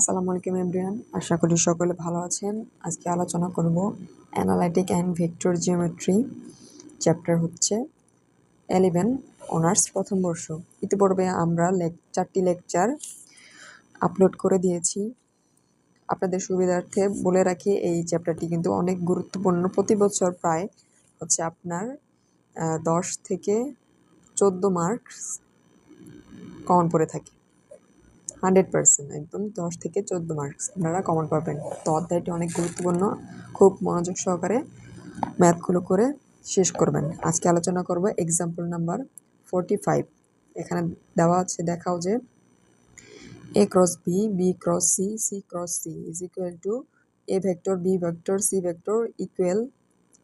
আসসালামু আলাইকুম, এভরিওয়ান। আশা করি সকলে ভালো আছেন। আজকে আলোচনা করব analytic and vector geometry chapter হচ্ছে এলেভেন, অনার্স, প্রথম বর্ষ। ইতিপূর্বে আমরা লেক, চারটি লেকচার আপলোড করে দিয়েছি। আপনাদের সুবিধার্থে বলে রাখি, এই চ্যাপ্টারটি কিন্তু অনেক গুরুত্বপূর্ণ। প্রতি বছর প্রায় হচ্ছে আপনার দশ থেকে চোদ্দ মার্কস কমন পড়ে থাকে। হান্ড্রেড পার্সেন্ট, একদম দশ থেকে চোদ্দ মার্কস আপনারা কমন পাবেন। তো অধ্যায়টি অনেক গুরুত্বপূর্ণ। খুব মনোযোগ সহকারে ম্যাথগুলো করে শেষ করবেন। আজকে আলোচনা করব এক্সাম্পল নাম্বার ফোরটি ফাইভ এখানে দেওয়া আছে, দেখাও যে A cross B B cross C C cross C is equal to A vector B vector C vector equal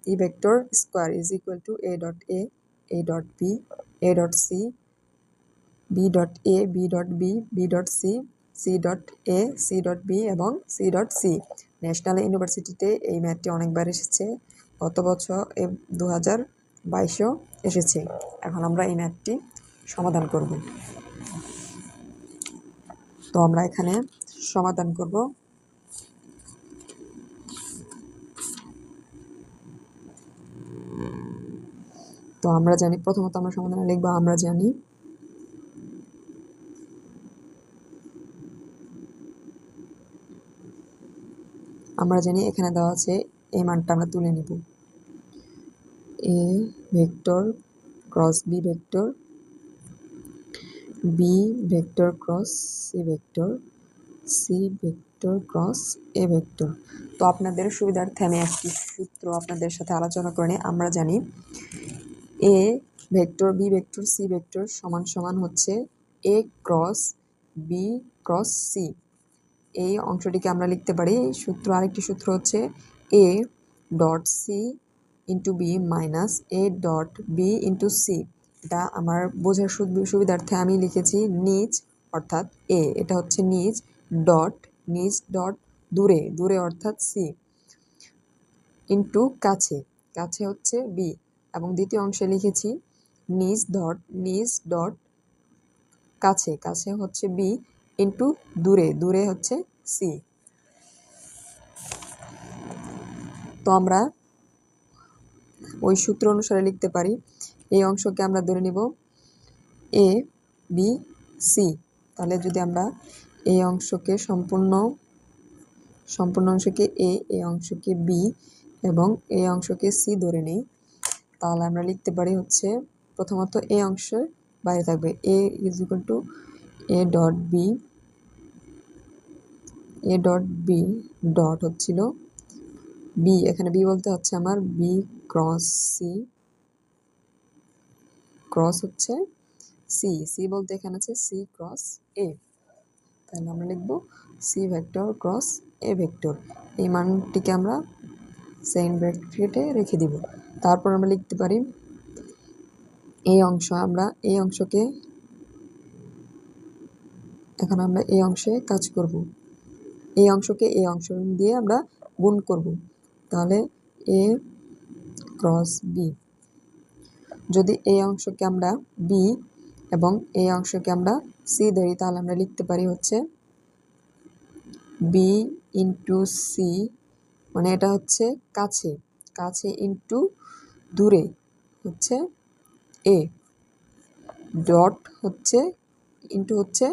E vector square is equal to A dot A A dot B A dot C B dot A B dot B B dot C C dot A C dot B এবং C dot C national ইউনিভার্সিটিতে এই ম্যাথটি অনেকবার এসেছে। গত বছর এ দু হাজার বাইশেও এসেছে। এখন আমরা এই ম্যাথটি সমাধান করব। তো আমরা এখানে সমাধান করব। তো আমরা জানি, প্রথমত আমরা সমাধানে লিখব, আমরা জানি আমরা জানি এখানে দেওয়া আছে, এই মানটা আমরা তুলে নিব। A vector cross B vector B vector cross C vector C vector cross A vector. তো আপনাদের সুবিধার্থে আমি একটি সূত্র আপনাদের সাথে আলোচনা করে আমরা জানি A vector B vector C vector সমান সমান হচ্ছে A cross B cross C. এই অংশটিকে আমরা লিখতে পারি। সূত্র আরেকটি সূত্র হচ্ছে A dot C into B minus A dot B into C এটা আমার বোঝার সুবিধার্থে আমি লিখেছি নিচ, অর্থাৎ এ এটা হচ্ছে নিচ ডট নিচ ডট দূরে। দূরে অর্থাৎ সি ইন্টু কাছে। কাছে হচ্ছে বি এবং দ্বিতীয় অংশে লিখেছি নিজ ডট নিজ ডট কাছে। কাছে হচ্ছে বি ইন্টু দূরে দূরে হচ্ছে সি তো আমরা ওই সূত্র অনুসারে লিখতে পারি, এই অংশকে আমরা ধরে নিব এ বি সি তাহলে যদি আমরা এই অংশকে সম্পূর্ণ সম্পূর্ণ অংশকে এ এই অংশকে বি এবং এই অংশকে সি ধরে নিই, তাহলে আমরা লিখতে পারি হচ্ছে প্রথমত এই অংশ বাইরে থাকবে। A is equal to A dot B A dot B dot হচ্ছিল বি এখানে বি বলতে হচ্ছে আমার বি ক্রস সি ক্রস হচ্ছে সি সি বলতে এখানে আছে সি ক্রস এ তাহলে আমরা লিখব C vector cross A vector এই মানটিকে আমরা সেকেন্ড ব্র্যাকেটে রেখে দিব। তারপর আমরা লিখতে পারি এই অংশ। আমরা এই অংশকে এখন আমরা এই অংশে কাজ করব। এই অংশকে এই অংশ দিয়ে আমরা গুণ করব। তাহলে এ ক্রস বি। যদি এই অংশকে আমরা বি এবং এই অংশকে আমরা সি ধরি, তাহলে আমরা লিখতে পারি হচ্ছে বি ইন্টু সি মানে এটা হচ্ছে কাছে কাছে ইন্টু দূরে হচ্ছে এ ডট হচ্ছে ইন্টু হচ্ছে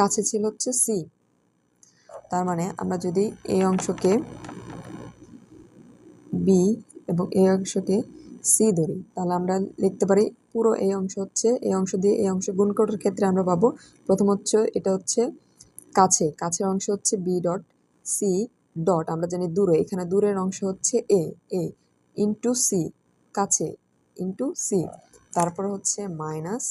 কাছে ছিল হচ্ছে সি তার মানে আমরা যদি এই অংশকে বি এবং এই অংশকে সি ধরি, তাহলে আমরা লিখতে পারি পুরো এই অংশ হচ্ছে এই অংশ দিয়ে এই অংশ গুণ করার ক্ষেত্রে আমরা পাবো প্রথম হচ্ছে এটা হচ্ছে কাছে, কাছের অংশ হচ্ছে বি ডট সি ডট আমরা জানি দূরে, এখানে দূরের অংশ হচ্ছে এ এ ইন্টু সি কাছে ইন্টু সি তারপর হচ্ছে মাইনাস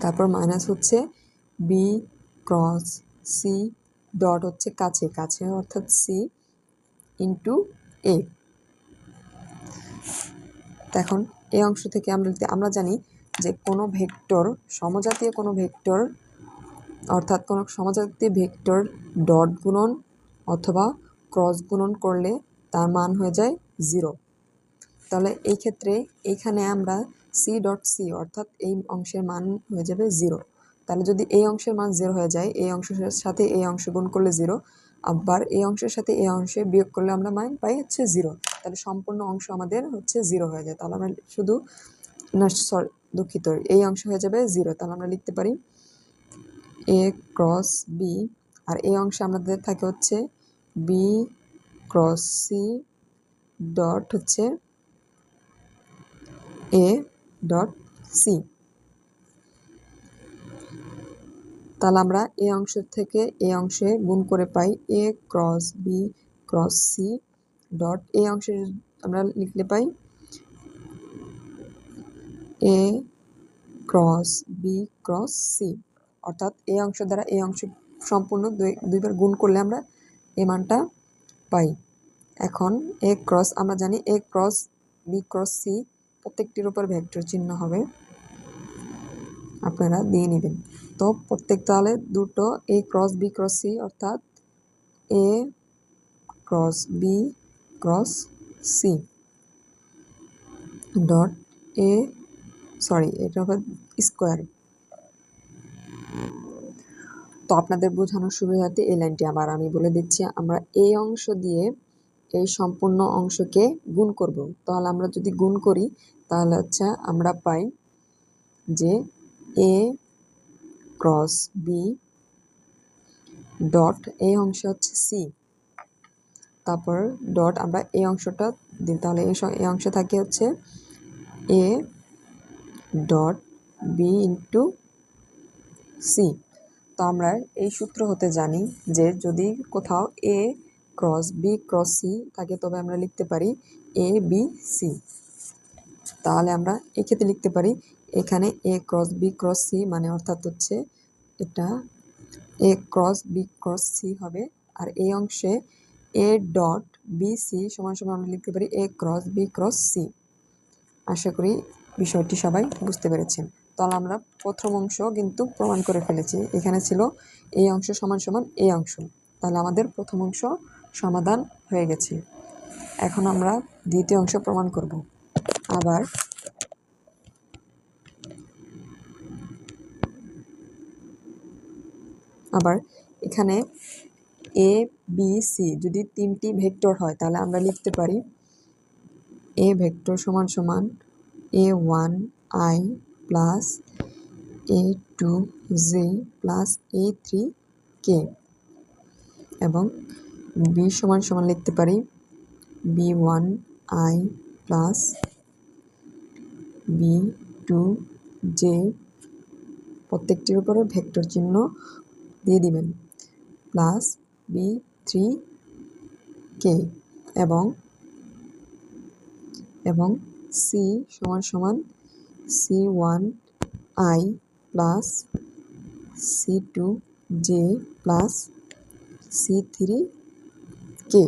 তারপর মাইনাস হচ্ছে বি ক্রস সি ডট হচ্ছে কাছে কাছে অর্থাৎ সি ইন্টু এ এখন এই অংশ থেকে আমরা আমরা জানি যে কোনো ভেক্টর সমজাতীয় কোনো ভেক্টর, অর্থাৎ কোনো সমজাতীয় ভেক্টর ডট গুণন অথবা ক্রস গুণন করলে তার মান হয়ে যায় জিরো তাহলে এই ক্ষেত্রে এইখানে আমরা সি ডট সি অর্থাৎ এই অংশের মান হয়ে যাবে জিরো তাহলে যদি এই অংশের মান জিরো হয়ে যায়, এই অংশের সাথে এই অংশ গুণ করলে জিরো আবার এই অংশের সাথে এই অংশে বিয়োগ করলে আমরা মান পাই হচ্ছে জিরো তাহলে সম্পূর্ণ অংশ আমাদের হচ্ছে জিরো হয়ে যায়। তাহলে আমরা শুধু না সরি দুঃখিত, এই অংশ হয়ে যাবে জিরো তাহলে আমরা লিখতে পারি এ ক্রস বি আর এই অংশে আমাদের থাকে হচ্ছে বি ক্রস সি ডট হচ্ছে এ ডট সি তাহলে আমরা এ অংশ থেকে এ অংশে গুণ করে পাই A cross B cross C dot A অংশে আমরা লিখলে পাই A cross B cross C অর্থাৎ এ অংশ দ্বারা এই অংশ সম্পূর্ণ দুইবার গুণ করলে আমরা এ মানটা পাই। এখন এ ক্রস আমরা জানি A cross B cross C প্রত্যেকটির উপর ভেক্টর চিহ্ন হবে। আপনারা দিয়ে নেবেন। তো প্রত্যেক তাহলে দুটো A cross B cross C অর্থাৎ A cross B cross C dot A sorry এটা হবে স্কোয়ার তো আপনাদের বোঝানোর সুবিধার্থে এই লাইনটি আবার আমি বলে দিচ্ছি, আমরা এই অংশ দিয়ে এই সম্পূর্ণ অংশকে গুণ করব। তাহলে আমরা যদি গুণ করি তাহলে হচ্ছে আমরা পাই যে এ ক্রস বি ডট এই অংশ হচ্ছে সি তারপর ডট আমরা এই অংশটা দিই, তাহলে এই অংশে থাকে হচ্ছে A dot B into C তো আমরা এই সূত্র হতে জানি যে যদি কোথাও A cross B cross C থাকে তবে আমরা লিখতে পারি এ বি সি তাহলে আমরা এক্ষেত্রে লিখতে পারি এখানে A cross B cross C মানে অর্থাৎ হচ্ছে এটা A cross B cross C হবে। আর এই অংশে এ ডট বি সি সমান সমান আমরা লিখতে পারি A cross B cross C আশা করি বিষয়টি সবাই বুঝতে পেরেছেন। তাহলে আমরা প্রথম অংশ কিন্তু প্রমাণ করে ফেলেছি। এখানে ছিল এই অংশ সমান সমান এই অংশ। তাহলে আমাদের প্রথম অংশ সমাধান হয়ে গেছে। এখন আমরা দ্বিতীয় অংশ প্রমাণ করব। আবার আবার এখানে এ বি সি যদি তিনটি ভেক্টর হয়, তাহলে আমরা লিখতে পারি এ ভেক্টর সমান সমান A one I plus A two J plus A three K এবং বি সমান সমান লিখতে পারি B one I plus B two J প্রত্যেকটির উপরে ভেক্টর চিহ্ন দিয়ে দিবেন। প্লাস বি থ্রি কে এবং এবং সি সমান সমান C one I plus C two J plus C three K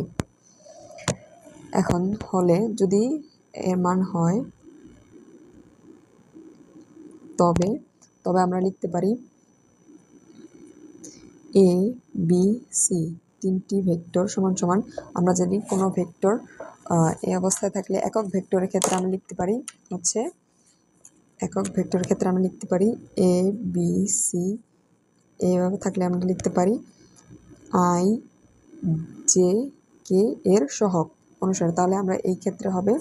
এখন হলে যদি এর মান হয় তবে তবে আমরা লিখতে পারি এ বি সি তিনটি ভেক্টর সমান সমান। আমরা যদি কোনো ভেক্টর এই অবস্থায় থাকলে একক ভেক্টরের ক্ষেত্রে আমরা লিখতে পারি হচ্ছে, একক ভেক্টরের ক্ষেত্রে আমরা লিখতে পারি এ বি সি এইভাবে থাকলে আমরা লিখতে পারি আই জে কে এর সহক অনুসারে। তাহলে আমরা এই ক্ষেত্রে হবে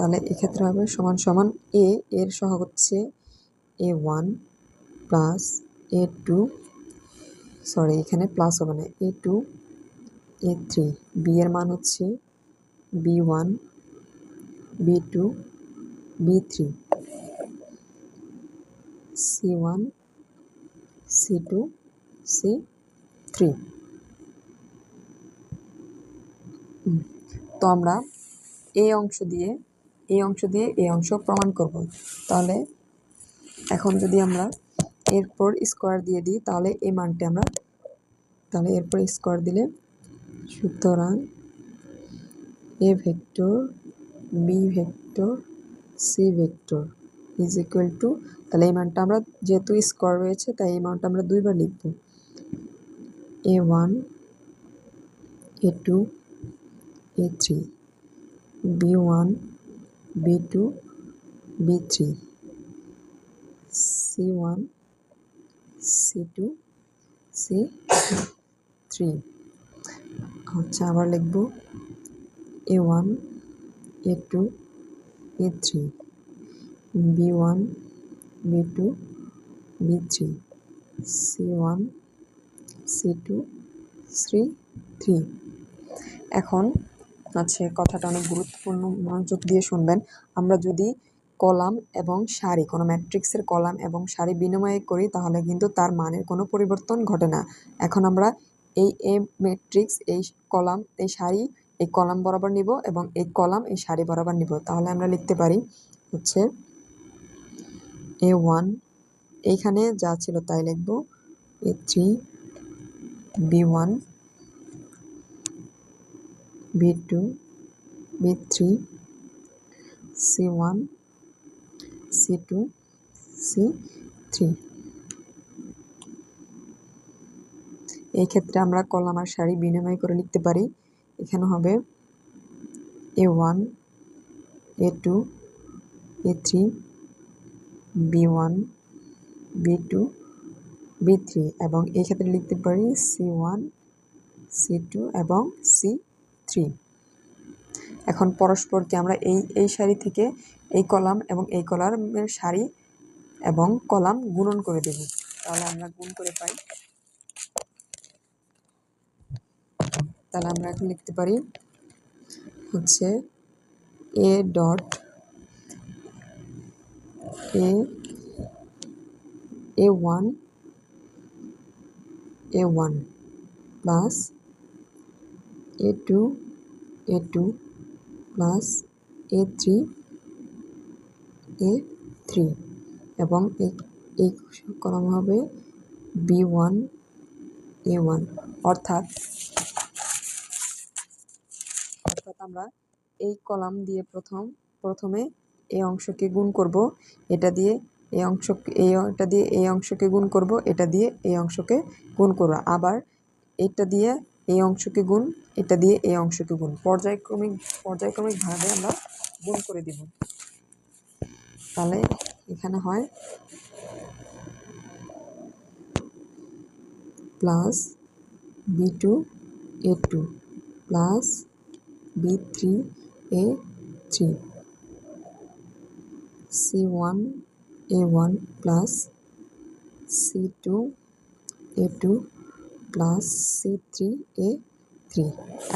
তাহলে এক্ষেত্রে হবে সমান সমান এ এর সহক হচ্ছে A one plus A two sorry এখানে প্লাস হবে না A two A three B এর মান হচ্ছে B one B two B three C one C two C three তো আমরা এই অংশ দিয়ে এই অংশ দিয়ে এই অংশ প্রমাণ করব। তাহলে এখন যদি আমরা এরপর স্কোয়ার দিয়ে দিই, তাহলে এই মানটি আমরা, তাহলে এরপর স্কোয়ার দিলে সুতরাং A vector B vector C vector is equal to তাহলে এই মানটা আমরা যেহেতু স্কোয়ার রয়েছে, তাই এই মানটা আমরা দুইবার লিখব। A one A two A three B one B two B three C one C two C three হচ্ছে আবার লিখব A one A two A three B one B two B three C one C two C three এখন আছে, কথাটা অনেক গুরুত্বপূর্ণ মনোযোগ দিয়ে শুনবেন। আমরা যদি কলাম এবং সারি, কোনো ম্যাট্রিক্সের কলাম এবং সারি বিনিময় করি, তাহলে কিন্তু তার মানের কোনো পরিবর্তন ঘটে না। এখন আমরা এই এ ম্যাট্রিক্স, এই কলাম, এই সারি, এই কলাম বরাবর নিব এবং এই কলাম, এই সারি বরাবর নিব। তাহলে আমরা লিখতে পারি হচ্ছে এ ওয়ান, এইখানে যা ছিল তাই লিখব। A three, B one B two, B three, C one, C two, C three. এই ক্ষেত্রে আমরা কলাম আর সারি বিনিময় করে লিখতে পারি। এখানে হবে A one, A two, A three, B one, B two, B three. এবং এই ক্ষেত্রে লিখতে পারি সি ওয়ান, সি টু এবং সি থ্রি এখন পরস্পরকে আমরা এই এই সারি থেকে এই কলাম এবং এই কলামের সারি এবং কলাম গুণন করে দেব। তাহলে আমরা গুণ করে পাই। তাহলে আমরা এখন লিখতে পারি হচ্ছে A dot A A one A one plus A two A two plus A three A three এবং এই কলম হবে বি ওয়ান, এ ওয়ান। অর্থাৎ অর্থাৎ আমরা এই কলাম দিয়ে প্রথম, প্রথমে এই অংশকে গুণ করব। এটা দিয়ে এই অংশ এই এটা দিয়ে এই অংশকে গুণ করব। এটা দিয়ে এই অংশকে গুণ করব। আবার এটা দিয়ে এই অংশকে গুণ, এটা দিয়ে এই অংশকে গুণ। পর্যায়ক্রমিক পর্যায়ক্রমিকভাবে আমরা গুণ করে দিব। তাহলে এখানে হয় plus B two A two plus B three A three C one A one plus C two A two plus C three, A three.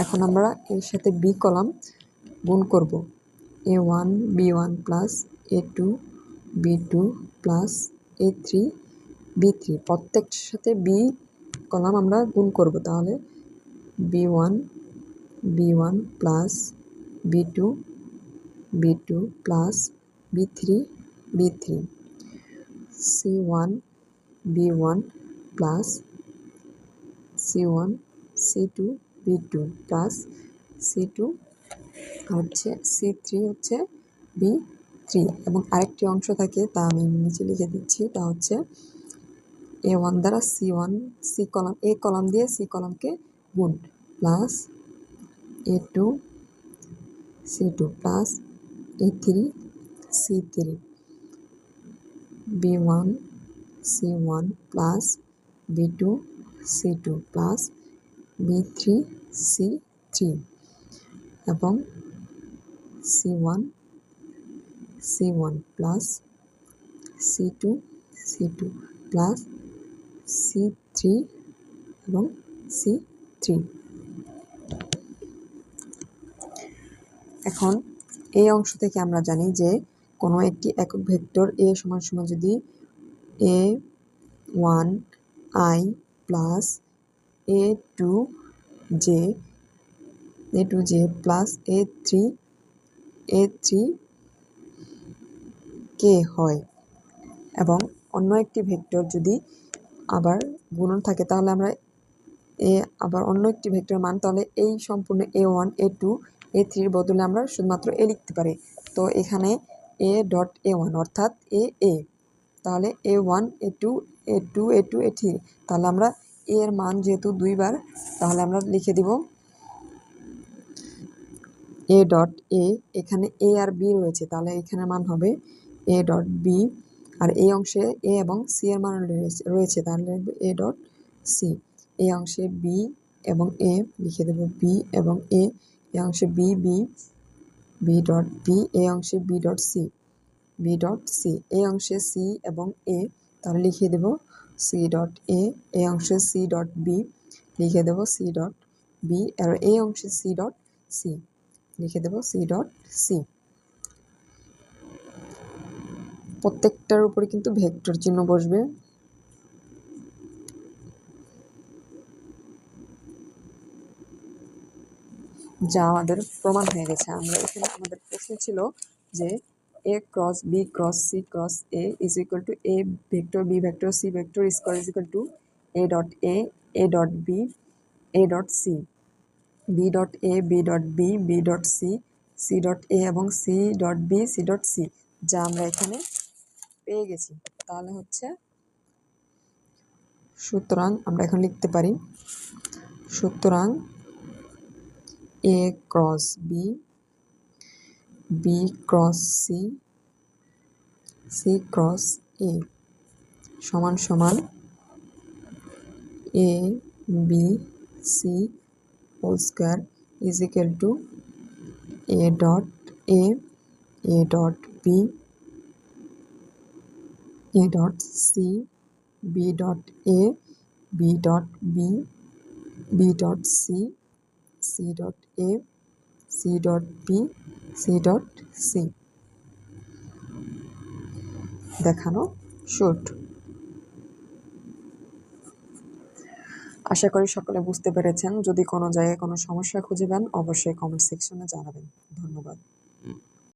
এখন আমরা এর সাথে বি কলাম, গুণ করব। A one, B one plus A two, B two plus A three, B three. প্রত্যেকটার সাথে B column আমরা গুণ করব। তাহলে B one B one plus B two B two plus B three B three. C one, B one plus C one, C two, B two, plus C two হচ্ছে, C three হচ্ছে B three এবং আরেকটি অংশ থাকে, তা আমি নিচে লিখে দিচ্ছি, তা হচ্ছে এ ওয়ান দ্বারা C one, C column, A column দিয়ে সি কলামকে গুণ, plus A two, C two, plus A three, C three, B one, C one, plus B two C two plus B three C three এবং C one C one plus C two C two plus C three এবং C three এখন এই অংশ থেকে আমরা জানি যে কোনো একটি একক ভেক্টর এ সমান সমান যদি A one I plus A two J A two J plus A three A three K হয়। এবং অন্য একটি ভেক্টর যদি আবার গুণন থাকে, তাহলে আমরা এ আবার অন্য একটি ভেক্টর মান, তাহলে এই সম্পূর্ণ এ ওয়ান এ টু এ থ্রির বদলে আমরা শুধুমাত্র এ লিখতে পারি। তো এখানে এ ডট এ ওয়ান অর্থাৎ এ এ তাহলে A one A two A two A two A three তাহলে আমরা এ এর মান যেহেতু দুইবার, তাহলে আমরা লিখে দিব এ ডট এ এখানে এ আর বি রয়েছে, তাহলে এখানে মান হবে এ ডট বি আর এই অংশে এ এবং সি এর মান রয়েছে- তাহলে এ ডট সি এই অংশে বি এবং এ লিখে দেব বি এবং এ এই অংশে B B B dot B এই অংশে B dot C B dot C এই অংশে সি এবং এ তাহলে লিখিয়ে দেব সি ডট এ এই অংশে সি ডট বি লিখে দেব সি ডট বি আর এই অংশে সি ডট সি লিখে দেব সি ডট সি প্রত্যেকটার উপরে কিন্তু ভেক্টর চিহ্ন বসবে। যা আমাদের প্রমাণ হয়ে গেছে। আমরা এখানে আমাদের প্রশ্ন ছিল যে cross B cross C cross A is equal to A vector B vector C vector square is equal to A dot A A dot B A dot C B dot A B dot B B dot C C dot A এবং C dot B C dot C যা আমরা এখানে পেয়ে গেছি। তাহলে হচ্ছে সুতরাং আমরা এখন লিখতে পারি, সুতরাং A cross B B cross C C cross A সমান সমান A, B, C whole square is equal to A dot A A dot B, A dot C, B dot A, B dot B B dot C C dot A, C dot B C dot C. দেখানো শুট। আশা করি সকলে বুঝতে পেরেছেন। যদি কোনো জায়গায় কোনো সমস্যা খুঁজে পান, অবশ্যই কমেন্ট সেকশনে জানাবেন। ধন্যবাদ।